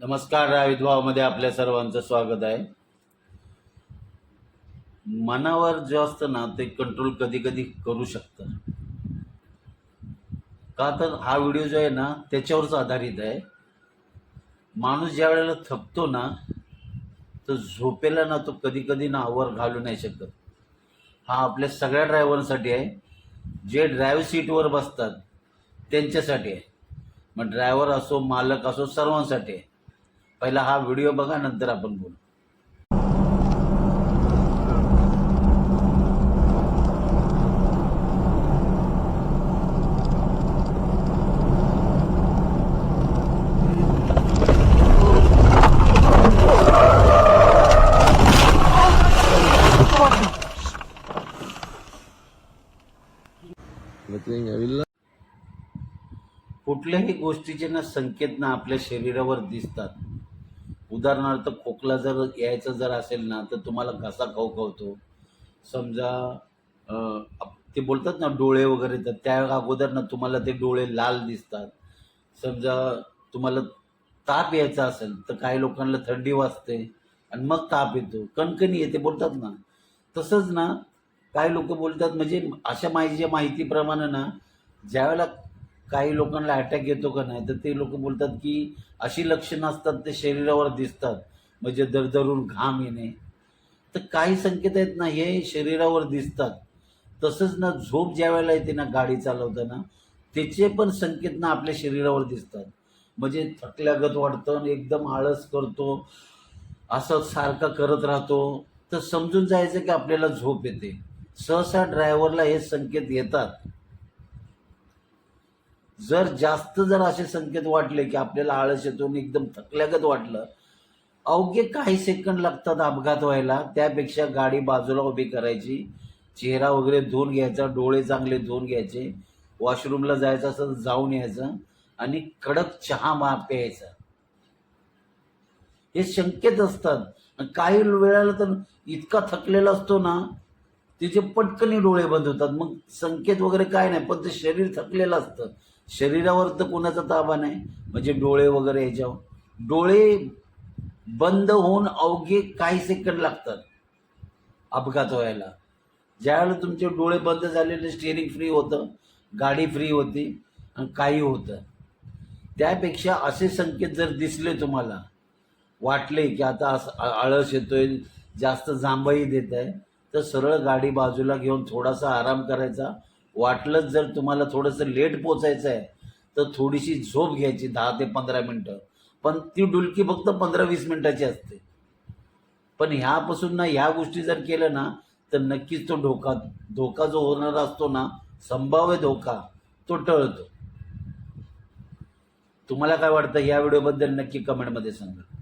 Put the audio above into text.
नमस्कार विधवामध्ये आपल्या सर्वांचं स्वागत आहे. मनावर जे असतं ना ते कंट्रोल कधी कधी करू शकतं. का तर हा व्हिडिओ जो आहे ना त्याच्यावरच आधारित आहे. माणूस ज्या वेळेला थकतो ना तर झोपेला ना तो कधी कधी ना आवर घालू नाही शकत. हा आपल्या सगळ्या ड्रायव्हरसाठी आहे. जे ड्रायव्ह सीटवर बसतात त्यांच्यासाठी आहे. मग ड्रायव्हर असो मालक असो सर्वांसाठी आहे. पहिला हा व्हिडिओ बघा नंतर आपण बोलू. कुठल्याही गोष्टीचे ना संकेत ना आपल्या शरीरावर दिसतात. उदाहरणार्थ खोकला जर यायचं जर असेल ना तर तुम्हाला घसा खवखवतो? समजा ते बोलतात ना डोळे वगैरे तर त्या अगोदर ना तुम्हाला ते डोळे लाल दिसतात. समजा तुम्हाला ताप यायचा असेल तर काही लोकांना थंडी वाजते आणि मग ताप येतो. कणकणी येते बोलतात ना. तसंच ना काही लोक बोलतात म्हणजे अशा माहितीच्या माहितीप्रमाणे ना ज्यावेळेला काही लोकांना अटॅक येतो का नाही तर ते लोक बोलतात की अशी लक्षणं असतात ते शरीरावर दिसतात. म्हणजे दरदरून घाम येणे. तर काही संकेत आहेत ना हे शरीरावर दिसतात. तसंच ना झोप ज्या वेळेला येते ना गाडी चालवताना त्याचे पण संकेत ना आपल्या शरीरावर दिसतात. म्हणजे थकल्यागत वाटतं आणि एकदम आळस करतो असं सारखं करत राहतो. तर समजून जायचं की आपल्याला झोप येते. सहसा ड्रायव्हरला हे संकेत येतात. जर जास्त जर असे संकेत वाटले की आपल्याला आळस येतून एकदम थकल्यागत वाटलं अवघे काही सेकंद लागतात अपघात व्हायला. त्यापेक्षा गाडी बाजूला उभी करायची. चेहरा वगैरे धुवून घ्यायचा डोळे चांगले धुवून घ्यायचे. वॉशरूमला जायचं असेल जाऊन यायचं आणि कडक चहा मा प्यायचा. हे संकेत असतात. आणि काही वेळेला तर इतका थकलेला असतो ना तिचे पटकनी डोळे बंद होतात. मग संकेत वगैरे काय नाही पण ते शरीर थकलेलं असतं. शरीरावर तर कोणाचा ताबा नाही. म्हणजे डोळे वगैरे याच्यावर डोळे बंद होऊन अवघे काही सेकंड लागतात. अपघात व्हायला. ज्यावेळेला तुमचे डोळे बंद झालेले स्टेअरिंग फ्री होतं गाडी फ्री होती आणि काही होतं. त्यापेक्षा असे संकेत जर दिसले तुम्हाला वाटले की आता असं आळस आळस येतोय जास्त जांभही देत आहे तर सरळ गाडी बाजूला घेऊन थोडासा आराम करायचा वाटलंच जर तुम्हाला थोडंसं लेट पोचायचं आहे तर थोडीशी झोप घ्यायची दहा ते पंधरा मिनटं. पण ती डुलकी फक्त पंधरा वीस मिनटाची असते. पण ह्यापासून ना ह्या गोष्टी जर केल्या ना तर नक्कीच तो धोका धोका जो होणारा असतो ना संभाव्य धोका तो टळतो. तुम्हाला काय वाटतं? या व्हिडिओबद्दल नक्की कमेंटमध्ये सांगा.